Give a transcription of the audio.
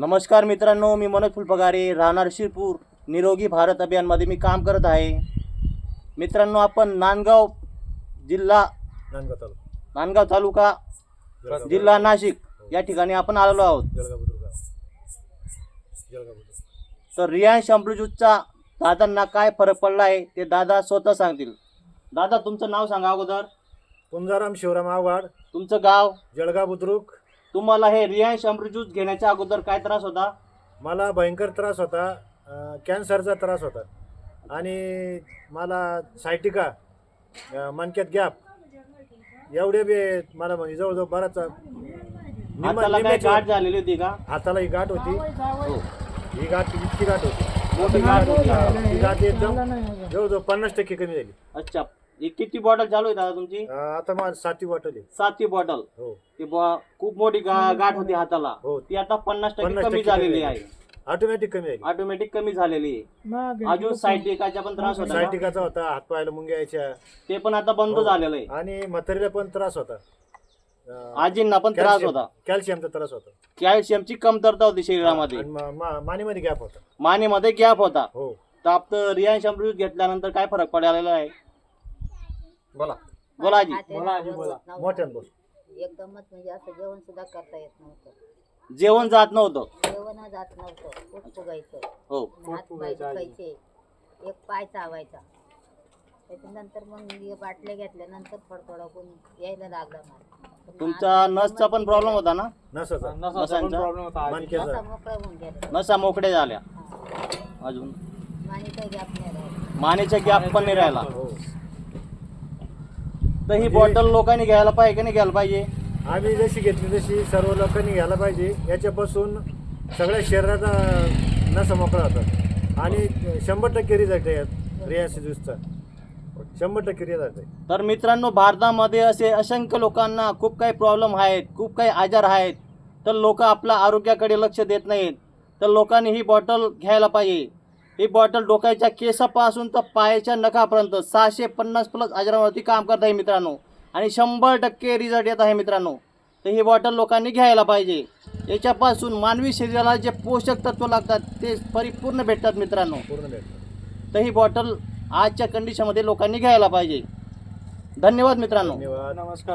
नमस्कार मित्रांनो मी मनोज फुलपगारे राहणार शिरपूर निरोगी भारत अभियानमध्ये मी काम करत आहे मित्रांनो आपण नांदगाव जिल्हा नांदगाव तालुका नांदगाव तालुका जळगाव जिल्हा नाशिक या ठिकाणी आपण आलेलो आहोत जळगाव बुद्रुक जळगाव बुद्रुक तर रियांश अमृतजूतचा दादांना काय फरक पडला आहे ते दादा स्वतः सांगतील दादा तुमचं नाव सांगा अगोदर पुंजाराम शिवराम आव्हाड तुमचं गाव जळगाव बुद्रुक तुम्हाला हे रियांश अमृतजूत घेण्याच्या अगोदर काय त्रास होता? मला भयंकर त्रास होता अं, कॅन्सरचा त्रास होता. आणि मला सायटिका अं, मणक्यात गॅप एवढे बी मला म्हणजे जवळजवळ बराच निम्म- हाताला काय निम्म्याची- गाठ झालेली होती का? हाताला ही गाठ होती. हो. ही गाठ इतकी गाठ होती. मोठी गाठ होती. गाठ एकदम जवळजवळ पन्नास टक्के कमी झाली. अच्छा. ही किती बॉटल चालू आहे दादा तुमची? अं, आता मला सातवी बॉटल आहे. सातवी बॉटल हो. ती खूप मोठी गा- गाठ होती हाताला. हो. ती आता पन्नास टक्के 50% कमी झालेली आहे. ऑटोमॅटिक कमी झाली ऑटोमॅटिक कमी झालेली आहे. अजून सायटिकाचा पण त्रास होता का? सायटिकाचा होता हात पायाला मुंग्या यायच्या. ते पण आता बंद हो. झालेलं आहे. आणि म्हातारीला पण त्रास होता. अं, आजींना पण त्रास कॅल्शियम- होता. कॅल्शियमचा त्रास होता. कॅल्शियमची कमतरता होती शरीरामध्ये. आणि मा- मा- मानेमध्ये गॅप होता. मानेमध्ये गॅप होता. हो. तर आपलं रियांश अमृत घेतल्यानंतर काय फरक पडलेला आहे बोला. बोला आजी. बोला आजी बोला. मोठ्यानं बोल. एकदमच म्हणजे असं जेवण सुद्धा करता येत नव्हतं. जेवण जात नव्हतं. जेवण जात नव्हतं. पोट फुगायचं. हो. हात पाय दुखायचे. एक पाय चावायचा. त्याच्यानंतर मग हे बाटल्या घेतल्यानंतर थोडं पण यायला लागला मला. पण तुमचा नसचा पण प्रॉब्लेम होता ना? नसाचा. नसांचा मानक्याचा असा मोकळा होऊन गेला. नसा मोकळे झाल्या. हा. अजून? मानेचा गॅप नाही राहिला. मानेचा गॅप पण नाही राहिला. हो. तर ही म्हणजे- बॉटल लोकांनी घ्यायला पाहिजे की नाही घ्यायला पाहिजे? आम्ही जशी घेतली तशी सर्व लोकांनी घ्यायला पाहिजे. याच्यापासून सगळ्या शरीराचा नसा मोकळा होतात आणि शंभर टक्के रिझल्ट आहे यात रियासी ज्यूसचा. शंभर टक्के रिझल्ट आहे. तर मित्रांनो भारतामध्ये असे असंख्य लोकांना खूप काही प्रॉब्लेम आहेत खूप काही आजार आहेत. तर लोक आपल्या आरोग्याकडे लक्ष देत नाहीत. तर लोकांनी ही बॉटल घ्यायला पाहिजे. ही बॉटल डोक्याच्या केसापासून तर पायाच्या नखापर्यंत सहाशे पन्नास प्लस आजारावरती काम करत आहे मित्रांनो. आणि शंभर टक्के रिझल्ट येत आहे मित्रांनो. तर ही बॉटल लोकांनी घ्यायला पाहिजे. याच्यापासून मानवी शरीराला जे पोषक तत्व लागतात ते परिपूर्ण भेटतात मित्रांनो. पूर्ण तर ही बॉटल आजच्या कंडिशनमध्ये लोकांनी घ्यायला पाहिजे. धन्यवाद मित्रांनो. धन्यवाद. नमस्कार.